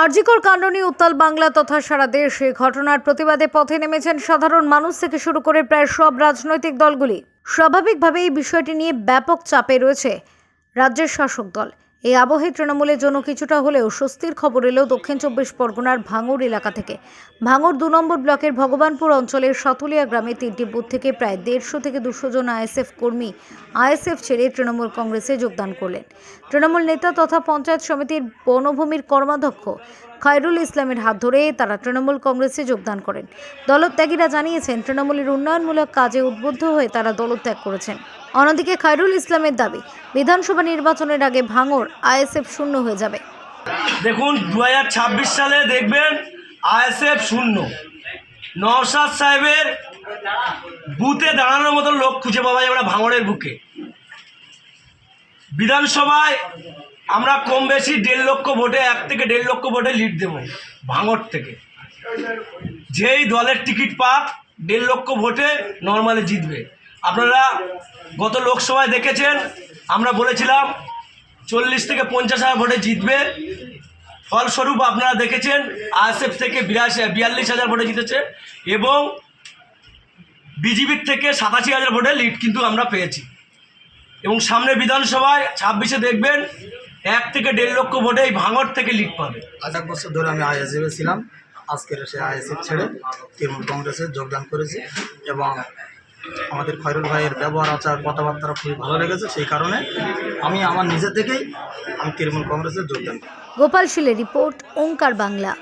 আরজিকর কাণ্ড নিয়ে উত্তাল বাংলা তথা সারা দেশে ঘটনার প্রতিবাদে পথে নেমেছেন সাধারণ মানুষ থেকে শুরু করে প্রায় সব রাজনৈতিক দলগুলি। স্বাভাবিকভাবে এই বিষয়টি নিয়ে ব্যাপক চাপে রয়েছে রাজ্যের শাসক দল। এই আবহে তৃণমূলের জন্য কিছুটা হলেও স্বস্তির খবর এলেও দক্ষিণ চব্বিশ পরগনার ভাঙড় এলাকা থেকে। ভাঙড় দু নম্বর ব্লকের ভগবানপুর অঞ্চলের সাতুলিয়া গ্রামে তিনটি বুথ থেকে প্রায় দেড়শো থেকে দুশো জন আইএসএফ কর্মী আইএসএফ ছেড়ে তৃণমূল কংগ্রেসে যোগদান করলেন। তৃণমূল নেতা তথা পঞ্চায়েত সমিতির বনভূমির কর্মাধ্যক্ষ খায়রুল ইসলামের হাত ধরে তারা তৃণমূল কংগ্রেসে যোগদান করেন। দলত্যাগীরা জানিয়েছেন, তৃণমূলের উন্নয়নমূলক কাজে উদ্বুদ্ধ হয়ে তারা দলত্যাগ করেছেন। অন্যদিকে খায়রুল ইসলামের দাবি, বিধানসভা নির্বাচনের আগে ভাঙড় আইএসএফ শূন্য হয়ে যাবে। দেখুন দু হাজার ছাব্বিশ সালে দেখবেন আইএসএফ শূন্য। নওশাদ সাহেবের বুথে দাঁড়ানোর মতো লোক খুঁজে পাওয়া যাবে না ভাঙড়ের বুকে। বিধানসভায় আমরা কম বেশি দেড় লক্ষ ভোটে, এক থেকে দেড় লক্ষ ভোটে লিড দেব ভাঙড় থেকে। যেই দলের টিকিট পাক, দেড় লক্ষ ভোটে নর্মালি জিতবে। আপনারা গত লোকসভায় দেখেছেন, আমরা বলেছিলাম চল্লিশ থেকে পঞ্চাশ হাজার ভোটে জিতবে। ফলস্বরূপ আপনারা দেখেছেন আইএসএফ থেকে বিরাশি, বিয়াল্লিশ হাজার ভোটে জিতেছে এবং বিজেপির থেকে সাতাশি হাজার ভোটে লিড কিন্তু আমরা পেয়েছি। এবং সামনে বিধানসভায় ছাব্বিশে দেখবেন, এক থেকে দেড় লক্ষ ভোটে এই ভাঙড় থেকে লিড পাবে। আজ এক বছর ধরে আমি আইএসএফে ছিলাম, আজকের সে আইএসএফ ছেড়ে তৃণমূল কংগ্রেসে যোগদান করেছি এবং আমাদের খয়রুল ভাইয়ের ব্যবহার, আচার কথাবার্তা খুবই ভালো লেগেছে, সেই কারণে আমি আমার নিজে থেকেই আমি তৃণমূল কংগ্রেসের যোগদান গোপাল শিলের রিপোর্ট, ওঙ্কার বাংলা।